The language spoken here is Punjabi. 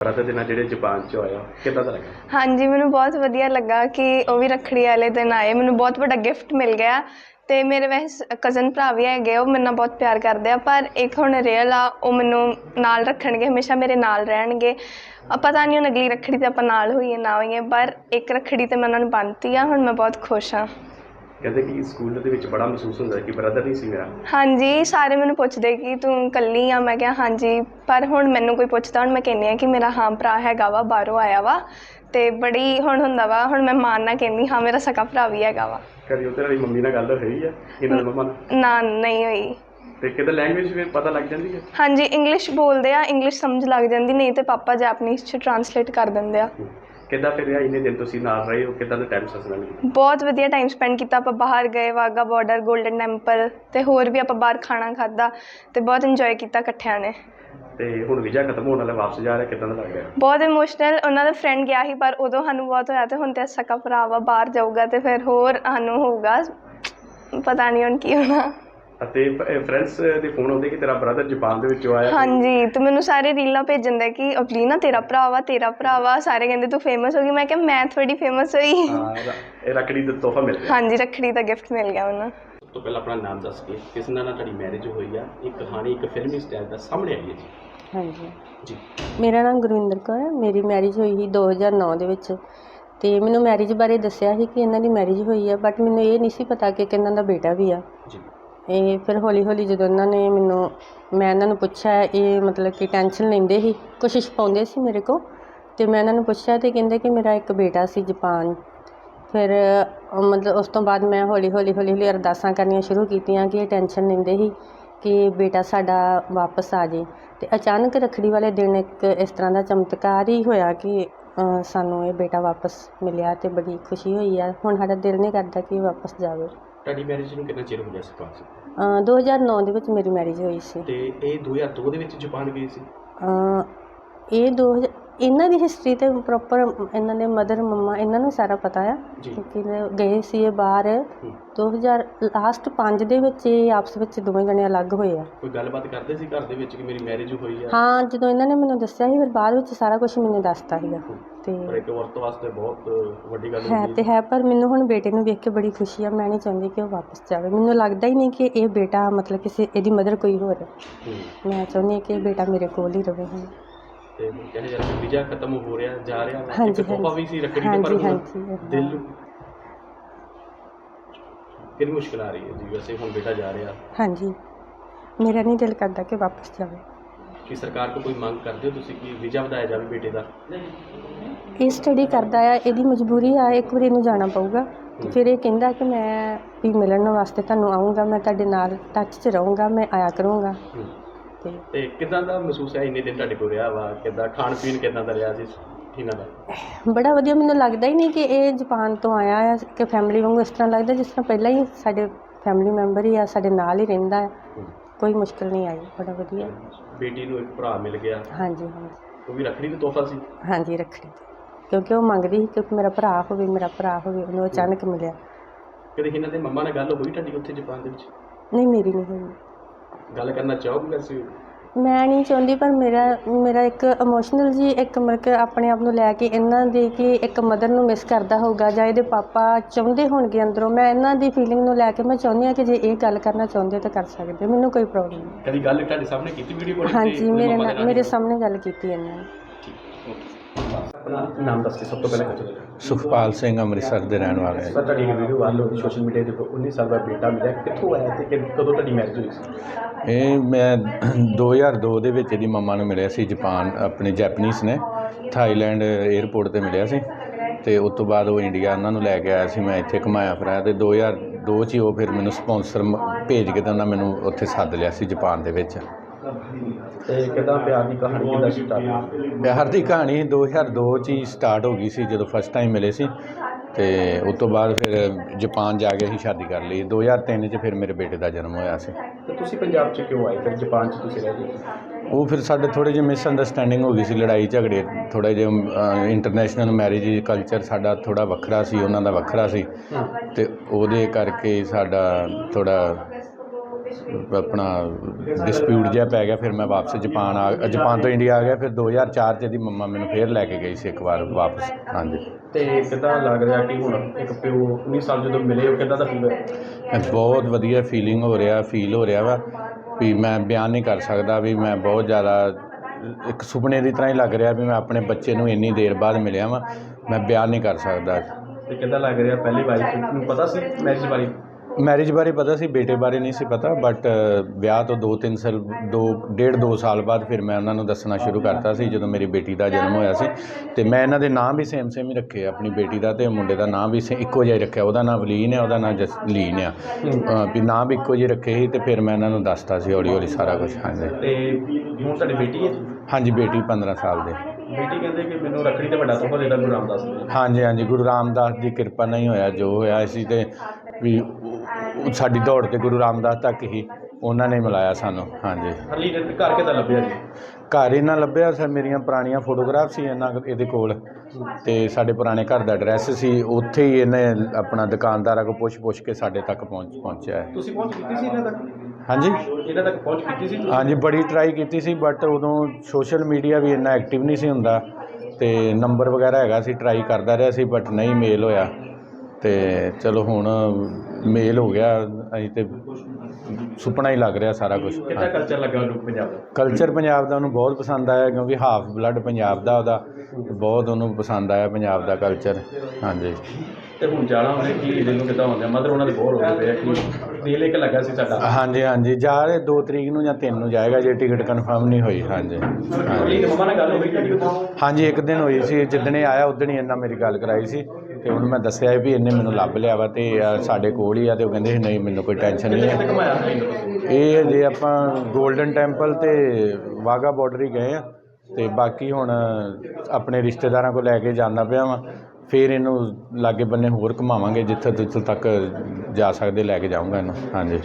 ਬ੍ਰਦਰ ਦੇ ਨਾਲ ਜਿਹੜੇ ਜਾਪਾਨ ਚ ਆਇਆ ਕਿੱਦਾਂ ਦਾ ਲੱਗਾ? ਹਾਂਜੀ, ਮੈਨੂੰ ਬਹੁਤ ਵਧੀਆ ਲੱਗਾ ਕਿ ਉਹ ਵੀ ਰੱਖੜੀ ਵਾਲੇ ਦਿਨ ਆਏ। ਮੈਨੂੰ ਬਹੁਤ ਵੱਡਾ ਗਿਫਟ ਮਿਲ ਗਿਆ ਤੇ ਮੇਰੇ ਵੈਸੇ ਕਜ਼ਨ ਭਰਾ ਵੀ ਹੈਗੇ, ਉਹ ਮੇਰੇ ਨਾਲ ਬਹੁਤ ਪਿਆਰ ਕਰਦੇ ਆ, ਪਰ ਇੱਕ ਹੁਣ ਰੀਅਲ ਆ, ਉਹ ਮੈਨੂੰ ਨਾਲ ਰੱਖਣਗੇ, ਹਮੇਸ਼ਾ ਮੇਰੇ ਨਾਲ ਰਹਿਣਗੇ। ਆ ਪਤਾ ਨਹੀਂ ਹੁਣ ਅਗਲੀ ਰੱਖੜੀ ਤੇ ਆਪਾਂ ਨਾਲ ਹੋਈਏ, ਨਾ ਹੋਈਏ, ਪਰ ਇੱਕ ਰੱਖੜੀ ਤੇ ਮੈਂ ਉਹਨਾਂ ਨੂੰ ਬੰਨ੍ਹਤੀ ਆ, ਹੁਣ ਮੈਂ ਬਹੁਤ ਖੁਸ਼ ਹਾਂ ਕਹਿੰਦੇ ਕਿ ਸਕੂਲ ਦੇ ਵਿੱਚ ਬੜਾ ਮਹਿਸੂਸ ਹੁੰਦਾ ਕਿ ਬ੍ਰਦਰ ਨਹੀਂ ਸੀ ਮੇਰਾ। ਹਾਂਜੀ ਸਾਰੇ ਮੈਨੂੰ ਪੁੱਛਦੇ ਕਿ ਤੂੰ ਕੱਲੀ ਆ? ਮੈਂ ਕਿਹਾ ਹਾਂਜੀ ਪਰ ਹੁਣ ਮੈਨੂੰ ਕੋਈ ਪੁੱਛਦਾ ਹੁਣ ਮੈਂ ਕਹਿੰਦੀ ਆ ਕਿ ਮੇਰਾ ਹਾਂ ਭਰਾ ਹੈਗਾ ਵਾ ਬਾਹਰੋਂ ਆਇਆ ਵਾ ਤੇ ਬੜੀ ਹੁਣ ਹੁੰਦਾ ਵਾ ਹੁਣ ਮੈਂ ਮਾਨ ਨਾ ਕਹਿੰਦੀ ਹਾਂ ਮੇਰਾ ਸਕਾ ਭਰਾ ਵੀ ਹੈਗਾ ਵਾ। ਕਦੀ ਉਹਦੇ ਨਾਲ ਮੰਮੀ ਨਾਲ ਗੱਲ ਹੋਈ ਆ? ਇਹਨਾਂ ਦੇ ਮੰਮਾ ਨਾਲ? ਨਾ ਨਹੀਂ ਹੋਈ। ਤੇ ਕਿਤੇ ਲੈਂਗੁਏਜ ਵੀ ਪਤਾ ਲੱਗ ਜਾਂਦੀ ਹੈ ਹਾਂਜੀ ਇੰਗਲਿਸ਼ ਬੋਲਦੇ ਆ ਇੰਗਲਿਸ਼ ਸਮਝ ਲੱਗ ਜਾਂਦੀ ਨਹੀਂ ਤੇ ਪਾਪਾ ਜਾਪਨੀਜ਼ ਚ ਟਰਾਂਸਲੇਟ ਕਰ ਦਿੰਦੇ ਆ। ਕਿੱਦਾਂ ਫਿਰ ਰਿਹਾ ਇੰਨੇ ਦਿਨ ਤੁਸੀਂ ਨਾਲ ਰਹੇ ਹੋ? ਕਿੱਦਾਂ ਦਾ ਟਾਈਮ ਸਸਪੈਂਡ ਕੀਤਾ ਬਹੁਤ ਵਧੀਆ ਟਾਈਮ ਸਪੈਂਡ ਕੀਤਾ ਆਪਾਂ ਬਾਹਰ ਗਏ ਵਾਗਾ ਬਾਰਡਰ 골ਡਨ ਟੈਂਪਲ ਤੇ ਹੋਰ ਵੀ ਆਪਾਂ ਬਾਹਰ ਖਾਣਾ ਖਾਦਾ ਤੇ ਬਹੁਤ ਇੰਜੋਏ ਕੀਤਾ ਇਕੱਠਿਆਂ ਨੇ। ਤੇ ਹੁਣ ਵੀਜ਼ਾ ਖਤਮ ਹੋਣ ਵਾਲਾ ਵਾਪਸ ਜਾ ਰਿਹਾ ਕਿੱਦਾਂ ਦਾ ਲੱਗ ਰਿਹਾ? ਬਹੁਤ ਇਮੋਸ਼ਨਲ ਉਹਨਾਂ ਦਾ ਫਰੈਂਡ ਗਿਆ ਸੀ ਪਰ ਉਦੋਂ ਸਾਨੂੰ ਬਹੁਤ ਹੋਇਆ ਤੇ ਹੁਣ ਤੇ ਸਕਾ ਭਰਾ ਵਾ ਬਾਹਰ ਜਾਊਗਾ ਤੇ ਫਿਰ ਹੋਰ ਸਾਨੂੰ ਹੋਊਗਾ ਪਤਾ ਨਹੀਂ ਹੁਣ ਕੀ ਹੋਣਾ। ਅਤੇ ਫਰੈਂਡਸ ਦੇ ਫੋਨ ਆਉਂਦੇ ਕਿ ਤੇਰਾ ਬ੍ਰਦਰ ਜਾਪਾਨ ਦੇ ਵਿੱਚੋਂ ਆਇਆ। ਹਾਂਜੀ ਤੇ ਮੈਨੂੰ ਸਾਰੇ ਰੀਲਾਂ ਭੇਜਣ ਦੇ ਕਿ ਅਵਲੀਨਾ ਤੇਰਾ ਭਰਾ ਵਾ ਤੇਰਾ ਭਰਾ ਵਾ ਸਾਰੇ ਕਹਿੰਦੇ ਤੂੰ ਫੇਮਸ ਹੋ ਗਈ। ਮੈਂ ਕਿਹਾ ਮੈਂ ਥੋੜੀ ਫੇਮਸ ਹੋਈ। ਹਾਂ, ਇਹ ਰੱਖੜੀ ਦਾ ਤੋਹਫਾ ਮਿਲ ਗਿਆ। ਹਾਂਜੀ ਰੱਖੜੀ ਦਾ ਗਿਫਟ ਮਿਲ ਗਿਆ ਸਭ ਤੋਂ ਪਹਿਲਾਂ ਆਪਣਾ ਨਾਮ ਦੱਸ ਕੇ ਕਿਸ ਨਾਲ ਨਾਲ ਤੁਹਾਡੀ ਮੈਰਿਜ ਹੋਈ ਆ? ਇੱਕ ਕਹਾਣੀ ਇੱਕ ਫਿਲਮੀ ਸਟਾਈਲ ਦਾ ਸਾਹਮਣੇ ਆਈ ਹੈ ਜੀ। ਹਾਂਜੀ। ਜੀ। ਮੇਰਾ ਨਾਮ ਗੁਰਵਿੰਦਰ ਕੌਰ ਹੈ। ਮੇਰੀ ਮੈਰਿਜ ਹੋਈ ਸੀ 2009 ਦੇ ਵਿੱਚ। ਤੇ ਮੈਨੂੰ ਮੈਰਿਜ ਬਾਰੇ ਦੱਸਿਆ ਸੀ ਕਿ ਇਹਨਾਂ ਦੀ ਮੈਰਿਜ ਹੋਈ ਹੈ ਬਟ ਮੈਨੂੰ ਇਹ ਨਹੀਂ ਸੀ ਪਤਾ ਕਿ ਇਹਨਾਂ ਦਾ ਬੇਟਾ ਵੀ ਆ। ਜੀ। ਇਹ ਫਿਰ ਹੌਲੀ ਹੌਲੀ ਜਦੋਂ ਇਹਨਾਂ ਨੇ ਮੈਨੂੰ, ਮੈਂ ਇਹਨਾਂ ਨੂੰ ਪੁੱਛਿਆ ਇਹ ਮਤਲਬ ਕਿ ਟੈਨਸ਼ਨ ਲੈਂਦੇ ਸੀ, ਕੋਸ਼ਿਸ਼ ਪਾਉਂਦੇ ਸੀ ਮੇਰੇ ਕੋ ਤੇ ਮੈਂ ਇਹਨਾਂ ਨੂੰ ਪੁੱਛਿਆ ਤੇ ਕਹਿੰਦੇ ਕਿ ਮੇਰਾ ਇੱਕ ਬੇਟਾ ਸੀ ਜਾਪਾਨ। ਫਿਰ ਮਤਲਬ ਉਸ ਤੋਂ ਬਾਅਦ ਮੈਂ ਹੌਲੀ ਹੌਲੀ ਹੌਲੀ ਹੌਲੀ ਅਰਦਾਸਾਂ ਕਰਨੀਆਂ ਸ਼ੁਰੂ ਕੀਤੀਆਂ ਕਿ ਇਹ ਟੈਨਸ਼ਨ ਲੈਂਦੇ ਸੀ ਕਿ ਬੇਟਾ ਸਾਡਾ ਵਾਪਸ ਆ ਜੇ। ਤੇ ਅਚਾਨਕ ਰੱਖੜੀ ਵਾਲੇ ਦਿਨ ਇੱਕ ਇਸ ਤਰ੍ਹਾਂ ਦਾ ਚਮਤਕਾਰ ਹੀ ਹੋਇਆ ਕਿ ਸਾਨੂੰ ਇਹ ਬੇਟਾ ਵਾਪਸ ਮਿਲਿਆ ਤੇ ਬੜੀ ਖੁਸ਼ੀ ਹੋਈ ਆ। ਹੁਣ ਸਾਡਾ ਦਿਲ ਨਹੀਂ ਕਰਦਾ ਕਿ ਵਾਪਸ ਜਾਵੇ। ਤੁਹਾਡੀ ਮੈਰਿਜ ਨੂੰ ਕਿੰਨਾ ਚਿਰ ਹੋ ਗਿਆ ਸੀ ਪਾਸ ਅ, 2009 ਦੇ ਵਿੱਚ ਮੇਰੀ ਮੈਰਿਜ ਹੋਈ ਸੀ। ਤੇ ਇਹ 2002 ਦੇ ਵਿੱਚ ਜਾਪਾਨ ਗਈ ਸੀ? ਅ, ਇਹ 2000 ਇਹਨਾਂ ਦੀ ਹਿਸਟਰੀ ਤੇ ਪ੍ਰੋਪਰ ਇਹਨਾਂ ਦੇ ਮਦਰ ਮੰਮਾ ਇਹਨਾਂ ਨੂੰ ਸਾਰਾ ਪਤਾ ਆ ਜੀ। ਕਿ ਗਏ ਸੀ ਇਹ ਬਾਹਰ 2000 ਲਾਸਟ 5 ਦੇ ਵਿੱਚ ਇਹ ਆਪਸ ਵਿੱਚ ਦੋਵੇਂ ਜਣੇ ਅਲੱਗ ਹੋਏ ਆ। ਕੋਈ ਗੱਲਬਾਤ ਕਰਦੇ ਸੀ ਘਰ ਦੇ ਵਿੱਚ ਕਿ ਮੇਰੀ ਮੈਰਿਜ ਹੋਈ ਆ? ਹਾਂ ਜਦੋਂ ਇਹਨਾਂ ਨੇ ਮੈਨੂੰ ਦੱਸਿਆ ਸੀ ਫਿਰ ਬਾਅਦ ਵਿੱਚ ਸਾਰਾ ਕੁਝ ਮੈਨੂੰ ਦੱਸਤਾ ਸੀਗਾ। ਤੇ ਪਰ ਇੱਕ ਔਰਤ ਵਾਸਤੇ ਬਹੁਤ ਵੱਡੀ ਗੱਲ ਹੈ ਤੇ ਹੈ ਪਰ ਮੈਨੂੰ ਹੁਣ ਬੇਟੇ ਨੂੰ ਵੇਖ ਕੇ ਬੜੀ ਖੁਸ਼ੀ ਆ ਮੈਂ ਨਹੀਂ ਚਾਹੁੰਦੀ ਕਿ ਉਹ ਵਾਪਸ ਜਾਵੇ। ਮੈਨੂੰ ਲੱਗਦਾ ਹੀ ਨਹੀਂ ਕਿ ਇਹ ਬੇਟਾ ਮਤਲਬ ਕਿਸੇ ਇਹਦੀ ਮਦਰ ਕੋਈ ਹੋਰ ਹੈ। ਹੂੰ। ਮੈਂ ਚਾਹੁੰਦੀ ਹਾਂ ਕਿ ਇਹ ਬੇਟਾ ਮੇਰੇ ਕੋਲ ਹੀ ਰਹੇ ਹੁਣ। ਤੇ ਹੁਣ ਕਹਿੰਦੇ ਜਦ ਵੀਜ਼ਾ ਖਤਮ ਹੋ ਰਿਹਾ ਜਾ ਰਿਹਾ ਵਾ, ਹਾਂਜੀ, ਇੱਕ ਤੋਹਫਾ ਵੀ ਸੀ ਰੱਖੜੀ ਤੇ ਹਾਂਜੀ, ਪਰ ਹੁਣ ਹਾਂਜੀ, ਦਿਲ ਨੂੰ ਕਿੰਨੀ ਮੁਸ਼ਕਿਲ ਆ ਰਹੀ ਹੈ ਜੀ ਵੈਸੇ ਹੁਣ ਬੇਟਾ ਜਾ ਰਿਹਾ। ਹਾਂਜੀ। ਮੇਰਾ ਨਹੀਂ ਦਿਲ ਕਰਦਾ ਕਿ ਵਾਪਸ ਜਾਵੇ। ਕਿ ਸਰਕਾਰ ਕੋਲ ਕੋਈ ਮੰਗ ਕਰਦੇ ਹੋ ਤੁਸੀਂ ਕਿ ਵੀਜ਼ਾ ਵਧਾਇਆ ਜਾਵੇ ਬੇਟੇ ਦਾ? ਇਹ ਸਟੱਡੀ ਕਰਦਾ ਆ ਇਹਦੀ ਮਜਬੂਰੀ ਆ ਇੱਕ ਵਾਰੀ ਇਹਨੂੰ ਜਾਣਾ ਪਊਗਾ। ਤੇ ਫਿਰ ਇਹ ਕਹਿੰਦਾ ਕਿ ਮੈਂ ਵੀ ਮਿਲਣ ਵਾਸਤੇ ਤੁਹਾਨੂੰ ਆਉਂਗਾ ਮੈਂ ਤੁਹਾਡੇ ਨਾਲ ਟੱਚ 'ਚ ਰਹੂੰਗਾ ਮੈਂ ਆਇਆ ਕਰੂੰਗਾ। ਤੇ ਤੇ ਕਿਦਾਂ ਦਾ ਮਹਿਸੂਸ ਹੈ? ਇੰਨੇ ਦਿਨ ਤੁਹਾਡੇ ਕੋਲ ਰਿਹਾ ਵਾ ਕਿਦਾਂ ਖਾਣ ਪੀਣ ਕਿਦਾਂ ਦਾ ਰਿਹਾ ਸੀ ਇਹਨਾਂ ਦਾ? ਬੜਾ ਵਧੀਆ ਮੈਨੂੰ ਲੱਗਦਾ ਹੀ ਨਹੀਂ ਕਿ ਇਹ ਜਾਪਾਨ ਤੋਂ ਆਇਆ ਆ ਕਿ ਫੈਮਿਲੀ ਵਾਂਗੂ ਇਸ ਤਰ੍ਹਾਂ ਲੱਗਦਾ ਜਿਸ ਤਰ੍ਹਾਂ ਪਹਿਲਾਂ ਹੀ ਸਾਡੇ ਫੈਮਿਲੀ ਮੈਂਬਰ ਹੀ ਆ ਸਾਡੇ ਨਾਲ ਹੀ ਰਹਿੰਦਾ ਹੂੰ। ਕੋਈ ਮੁਸ਼ਕਲ ਨਹੀਂ ਆਈ ਬੜਾ ਵਧੀਆ। ਬੇਟੀ ਨੂੰ ਇੱਕ ਭਰਾ ਮਿਲ ਗਿਆ। ਹਾਂਜੀ ਹਾਂਜੀ। ਉਹ ਵੀ ਰੱਖੜੀ ਦਾ ਤੋਹਫਾ ਸੀ? ਹਾਂਜੀ ਰੱਖੜੀ। ਕਿਉਂਕਿ ਉਹ ਮੰਗਦੀ ਸੀ ਕਿ ਮੇਰਾ ਭਰਾ ਹੋਵੇ ਮੇਰਾ ਭਰਾ ਹੋਵੇ ਉਹਨੂੰ ਅਚਾਨਕ ਮਿਲਿਆ। ਕਦੇ ਇਹਨਾਂ ਦੇ ਮੰਮਾ ਨਾਲ ਗੱਲ ਹੋਈ ਤੁਹਾਡੀ ਉੱਥੇ ਜਾਪਾਨ ਦੇ ਵਿੱਚ? ਨਹੀਂ ਮੇਰੀ ਨਹੀਂ ਹੋਈ। ਗੱਲ ਕਰਨਾ ਚਾਹੋਗੇ ਵੈਸੇ? ਮੈਂ ਨਹੀਂ ਚਾਹੁੰਦੀ ਪਰ ਮੇਰਾ ਮੇਰਾ ਇੱਕ ਇਮੋਸ਼ਨਲ ਜੀ ਇੱਕ ਮਤਲਬ ਕਿ ਆਪਣੇ ਆਪ ਨੂੰ ਲੈ ਕੇ ਇਹਨਾਂ ਦੀ ਕਿ ਇੱਕ ਮਦਰ ਨੂੰ ਮਿਸ ਕਰਦਾ ਹੋਊਗਾ ਜਾਂ ਇਹਦੇ ਪਾਪਾ ਚਾਹੁੰਦੇ ਹੋਣਗੇ ਅੰਦਰੋਂ ਮੈਂ ਇਹਨਾਂ ਦੀ ਫੀਲਿੰਗ ਨੂੰ ਲੈ ਕੇ ਮੈਂ ਚਾਹੁੰਦੀ ਹਾਂ ਕਿ ਜੇ ਇਹ ਗੱਲ ਕਰਨਾ ਚਾਹੁੰਦੇ ਤਾਂ ਕਰ ਸਕਦੇ ਮੈਨੂੰ ਕੋਈ ਪ੍ਰੋਬਲਮ ਨਹੀਂ। ਕਦੀ ਗੱਲ ਤੁਹਾਡੇ ਸਾਹਮਣੇ ਕੀਤੀ ਵੀਡੀਓ ਕਾਲ ਹਾਂਜੀ ਮੇਰੇ ਨਾਲ ਮੇਰੇ ਸਾਹਮਣੇ ਗੱਲ ਕੀਤੀ ਇਹਨਾਂ ਨੇ। ਆਪਣਾ ਨਾਮ ਦੱਸ ਕੇ ਸਭ ਤੋਂ ਪਹਿਲਾਂ ਕਹੋ ਸੁਖਪਾਲ ਸਿੰਘ ਅੰਮ੍ਰਿਤਸਰ ਦੇ ਰਹਿਣ ਵਾਲਾ ਹੈ ਸਰ ਤੁਹਾਡੀ ਵੀਡੀਓ ਹੋਈ ਸੋਸ਼ਲ ਮੀਡੀਆ ਦੇ ਉੱਪਰ 19 ਸਾਲ ਦਾ ਬੇਟਾ ਮਿਲਿਆ ਕਿੱਥੋਂ ਆਇਆ ਤੇ ਕਿ- ਕਦੋਂ ਤੁਹਾਡੀ ਮੈਰਿਜ ਹੋਈ ਸੀ? ਇਹ ਮੈਂ 2002 ਦੇ ਵਿੱਚ ਇਹਦੀ ਮੰਮਾ ਨੂੰ ਮਿਲਿਆ ਸੀ ਜਾਪਾਨ ਆਪਣੇ ਜੈਪਨੀਜ਼ ਨੇ ਥਾਈਲੈਂਡ 에ਅਰਪੋਰਟ ਤੇ ਮਿਲਿਆ ਸੀ। ਤੇ ਉਸ ਤੋਂ ਬਾਅਦ ਉਹ ਇੰਡੀਆ ਉਹਨਾਂ ਨੂੰ ਲੈ ਕੇ ਆਇਆ ਸੀ ਮੈਂ ਇੱਥੇ ਘੁਮਾਇਆ ਫਿਰਾਇਆ ਤੇ 2002 ਚ ਹੀ ਉਹ ਫਿਰ ਮੈਨੂੰ ਸਪਾਂਸਰ ਭੇਜ ਕੇ ਤੇ ਉਹਨਾਂ ਮੈਨੂੰ ਉੱਥੇ ਸੱਦ ਲਿਆ ਸੀ ਜਾਪਾਨ ਦੇ ਵਿੱਚ। ਤੇ ਕਿਦਾਂ ਪਿਆਰ ਦੀ ਕਹਾਣੀ ਕਿਦਾਂ ਸਟਾਰਟ ਪਿਆਰ ਦੀ ਕਹਾਣੀ 2002 ਚ ਹੀ ਸਟਾਰਟ ਹੋ ਗਈ ਸੀ ਜਦੋਂ ਫਸਟ ਟਾਈਮ ਮਿਲੇ ਸੀ। ਤੇ ਉਸ ਤੋਂ ਬਾਅਦ ਫਿਰ ਜਾਪਾਨ ਜਾ ਕੇ ਅਸੀਂ ਸ਼ਾਦੀ ਕਰ ਲਈ। 2003 ਚ ਫਿਰ ਮੇਰੇ ਬੇਟੇ ਦਾ ਜਨਮ ਹੋਇਆ ਸੀ। ਤੇ ਤੁਸੀਂ ਪੰਜਾਬ 'ਚ ਕਿਉਂ ਆਏ? ਫਿਰ ਜਾਪਾਨ 'ਚ ਤੁਸੀਂ ਰਹਿ ਗਏ ਉਹ ਫਿਰ ਸਾਡੇ ਥੋੜੇ ਜਿਹੇ ਮਿਸਅੰਡਰਸਟੈਂਡਿੰਗ ਹੋ ਗਈ ਸੀ ਲੜਾਈ ਝਗੜੇ ਥੋੜਾ ਜਿਹਾ ਇੰਟਰਨੈਸ਼ਨਲ ਮੈਰਿਜ ਕਲਚਰ ਸਾਡਾ ਥੋੜਾ ਵੱਖਰਾ ਸੀ ਉਹਨਾਂ ਦਾ ਵੱਖਰਾ ਸੀ। ਤੇ ਉਹਦੇ ਕਰਕੇ ਸਾਡਾ ਥੋੜਾ ਆਪਣਾ ਡਿਸਪਿਊਟ ਜਿਹਾ ਪੈ ਗਿਆ ਫਿਰ ਮੈਂ ਵਾਪਸ ਜਾਪਾਨ ਆ ਜਾਪਾਨ ਤੋਂ ਇੰਡੀਆ ਆ ਗਿਆ ਫਿਰ 2004 ਚ ਇਹਦੀ ਮੰਮਾ ਮੈਨੂੰ ਫੇਰ ਲੈ ਕੇ ਗਈ ਸੀ ਇੱਕ ਵਾਰ ਵਾਪਸ ਹਾਂਜੀ। ਤੇ ਕਿੱਦਾਂ ਲੱਗ ਰਿਹਾ ਕਿ ਹੁਣ ਇੱਕ ਪਿਓ 19 ਸਾਲ ਜਦੋਂ ਮਿਲੇ ਉਹ ਕਿੱਦਾਂ ਦਾ ਫੀਲ ਬਹੁਤ ਵਧੀਆ ਫੀਲਿੰਗ ਹੋ ਰਿਹਾ ਫੀਲ ਹੋ ਰਿਹਾ ਵਾ ਵੀ ਮੈਂ ਬਿਆਨ ਨਹੀਂ ਕਰ ਸਕਦਾ ਵੀ ਮੈਂ ਬਹੁਤ ਜ਼ਿਆਦਾ ਇੱਕ ਸੁਪਨੇ ਦੀ ਤਰ੍ਹਾਂ ਹੀ ਲੱਗ ਰਿਹਾ ਵੀ ਮੈਂ ਆਪਣੇ ਬੱਚੇ ਨੂੰ ਇੰਨੀ ਦੇਰ ਬਾਅਦ ਮਿਲਿਆ ਵਾਂ ਮੈਂ ਬਿਆਨ ਨਹੀਂ ਕਰ ਸਕਦਾ। ਤੇ ਕਿੱਦਾਂ ਲੱਗ ਰਿਹਾ ਪਹਿਲੀ ਵਾਈਫ ਨੂੰ ਪਤਾ ਸੀ ਮੈਰਿਜ ਬਾਰੇ? ਮੈਰਿਜ ਬਾਰੇ ਪਤਾ ਸੀ ਬੇਟੇ ਬਾਰੇ ਨਹੀਂ ਸੀ ਪਤਾ ਬਟ ਵਿਆਹ ਤੋਂ 2-3 ਸਾਲ ਦੋ ਡੇਢ ਦੋ ਸਾਲ ਬਾਅਦ ਫਿਰ ਮੈਂ ਉਹਨਾਂ ਨੂੰ ਦੱਸਣਾ ਸ਼ੁਰੂ ਕਰਤਾ ਸੀ ਜਦੋਂ ਮੇਰੀ ਬੇਟੀ ਦਾ ਜਨਮ ਹੋਇਆ ਸੀ। ਤੇ ਮੈਂ ਇਹਨਾਂ ਦੇ ਨਾਂ ਵੀ ਸੇਮ ਸੇਮ ਹੀ ਰੱਖੇ ਆਪਣੀ ਬੇਟੀ ਦਾ ਤੇ ਮੁੰਡੇ ਦਾ ਨਾਂ ਵੀ ਸੇ- ਇੱਕੋ ਜਿਹਾ ਹੀ ਰੱਖਿਆ ਉਹਦਾ ਨਾਂ ਵਲੀਨ ਹੈ ਉਹਦਾ ਨਾਂ ਜਸਲੀਨ ਆ। ਅ, ਵੀ ਨਾਂ ਵੀ ਇੱਕੋ ਜਿਹੇ ਰੱਖੇ ਸੀ ਤੇ ਫਿਰ ਮੈਂ ਇਹਨਾਂ ਨੂੰ ਦੱਸਤਾ ਸੀ ਹੌਲੀ ਹੌਲੀ ਸਾਰਾ ਕੁਝ ਹਾਂਜੀ। ਤੇ ਹੁਣ ਤੁਹਾਡੀ ਬੇਟੀ ਹੈ ਹਾਂਜੀ ਬੇਟੀ 15 ਸਾਲ ਦੇ। ਬੇਟੀ ਕਹਿੰਦੇ ਕਿ ਮੈਨੂੰ ਰੱਖੜੀ ਤੇ ਵੱਡਾ ਤੋਹਫਾ ਦੇਦਾ ਗੁਰੂ ਰਾਮਦਾਸ ਨੇ। ਹਾਂਜੀ ਹਾਂਜੀ ਗੁਰੂ ਰਾਮਦਾਸ ਦੀ ਕਿਰਪਾ ਨਹੀਂ ਹੋਇਆ ਜੋ ਹੋਇਆ ਸੀ ਤੇ ਵੀ ਸਾਡੀ ਦੌੜ ਤੇ ਗੁਰੂ ਰਾਮਦਾਸ ਤੱਕ ਹੀ ਉਹਨਾਂ ਨੇ ਮਿਲਾਇਆ ਸਾਨੂੰ ਹਾਂਜੀ। ਹਰਲੀ ਨੇ ਘਰ ਕਿੱਦਾਂ ਲੱਭਿਆ ਜੀ? ਘਰ ਇਹਨਾਂ ਲੱਭਿਆ ਸਰ ਮੇਰੀਆਂ ਪੁਰਾਣੀਆਂ ਫੋਟੋਗ੍ਰਾਫ ਸੀ ਇਹਨਾਂ ਇਹਦੇ ਕੋਲ। ਤੇ ਸਾਡੇ ਪੁਰਾਣੇ ਘਰ ਦਾ ਐਡਰੈਸ ਸੀ ਉੱਥੇ ਹੀ ਇਹਨੇ ਆਪਣਾ ਦੁਕਾਨਦਾਰਾਂ ਕੋਲ ਪੁੱਛ ਪੁੱਛ ਕੇ ਸਾਡੇ ਤੱਕ ਪਹੁੰਚ ਪਹੁੰਚਿਆ ਹੈ। ਤੁਸੀਂ ਪਹੁੰਚ ਕੀਤੀ ਸੀ ਇਹਨਾਂ ਤੱਕ? ਹਾਂਜੀ। ਇਹਨਾਂ ਤੱਕ ਪਹੁੰਚ ਕੀਤੀ ਸੀ? ਹਾਂਜੀ ਬੜੀ ਟਰਾਈ ਕੀਤੀ ਸੀ ਬਟ ਉਦੋਂ ਸੋਸ਼ਲ ਮੀਡੀਆ ਵੀ ਇੰਨਾ ਐਕਟਿਵ ਨਹੀਂ ਸੀ ਹੁੰਦਾ ਤੇ ਨੰਬਰ ਵਗੈਰਾ ਹੈਗਾ ਸੀ ਟਰਾਈ ਕਰਦਾ ਰਿਹਾ ਸੀ ਬਟ ਨਹੀਂ ਮੇਲ ਹੋਇਆ। ਤੇ ਚਲੋ ਹੁਣ ਮੇਲ ਹੋ ਗਿਆ ਅਸੀਂ ਤੇ ਸੁਪਨਾ ਹੀ ਲੱਗ ਰਿਹਾ ਸਾਰਾ ਕੁਝ ਕਿੱਦਾਂ ਕਲਚਰ ਲੱਗਾ ਉਹਨੂੰ ਪੰਜਾਬ ਦਾ? ਕਲਚਰ ਪੰਜਾਬ ਦਾ ਉਹਨੂੰ ਬਹੁਤ ਪਸੰਦ ਆਇਆ ਕਿਉਂਕਿ ਹਾਫ ਬਲੱਡ ਪੰਜਾਬ ਦਾ ਉਹਦਾ ਬਹੁਤ ਉਹਨੂੰ ਪਸੰਦ ਆਇਆ ਪੰਜਾਬ ਦਾ ਕਲਚਰ ਹਾਂਜੀ। ਤੇ ਹੁਣ ਜਾਣਾ ਉਹਨੇ ਕੀ ਦਿਲ ਨੂੰ ਕਿੱਦਾਂ ਹੁੰਦਾ ਮਦਰ ਉਹਨਾਂ ਦੇ ਬਹੁਤ ਹੋ ਗਏ ਕਿ ਦਿਲ ਇੱਕ ਲੱਗਾ ਸੀ ਸਾਡਾ। ਹਾਂਜੀ ਹਾਂਜੀ। ਜਾ ਰਹੇ 2 ਤਰੀਕ ਨੂੰ ਜਾਂ 3 ਨੂੰ ਜਾਏਗਾ ਜੇ ਟਿਕਟ ਕਨਫਰਮ ਨਹੀਂ ਹੋਈ। ਹਾਂਜੀ ਹਾਂਜੀ। ਇਹ ਮਮਾ ਨਾਲ ਗੱਲ ਹੋਈ ਤੁਹਾਡੀ ਹਾਂਜੀ ਇੱਕ ਦਿਨ ਹੋਈ ਸੀ। ਜਿੱਦਣ ਆਇਆ ਉਦਣ ਹੀ ਇਹਨਾਂ ਮੇਰੀ ਗੱਲ ਕਰਾਈ ਸੀ। ਤੇ ਉਹਨੂੰ ਮੈਂ ਦੱਸਿਆ ਵੀ ਇਹਨੇ ਮੈਨੂੰ ਲੱਭ ਲਿਆ ਵਾ ਤੇ ਸਾਡੇ ਕੋਲ ਹੀ ਆ ਤੇ ਉਹ ਕਹਿੰਦੇ ਸੀ, ਨਹੀਂ, ਮੈਨੂੰ ਕੋਈ ਟੈਨਸ਼ਨ ਨਹੀਂ ਹੈ। ਇਹ ਜੇ ਆਪਾਂ 골ਡਨ ਟੈਂਪਲ ਤੇ ਵਾਗਾ ਬਾਰਡਰ ਹੀ ਗਏ ਆ ਤੇ ਬਾਕੀ ਹੁਣ ਆਪਣੇ ਰਿਸ਼ਤੇਦਾਰਾਂ ਕੋਲ ਲੈ ਕੇ ਜਾਂਦਾ ਪਿਆ ਵਾਂ, ਫਿਰ ਇਹਨੂੰ ਲਾਗੇ ਬੰਨੇ ਹੋਰ ਘੁਮਾਵਾਂਗੇ ਜਿੱਥੇ ਜਿੱਥੇ ਤੱਕ ਜਾ ਸਕਦੇ, ਲੈ ਕੇ ਜਾਊਂਗਾ ਇਹਨੂੰ। ਹਾਂਜੀ।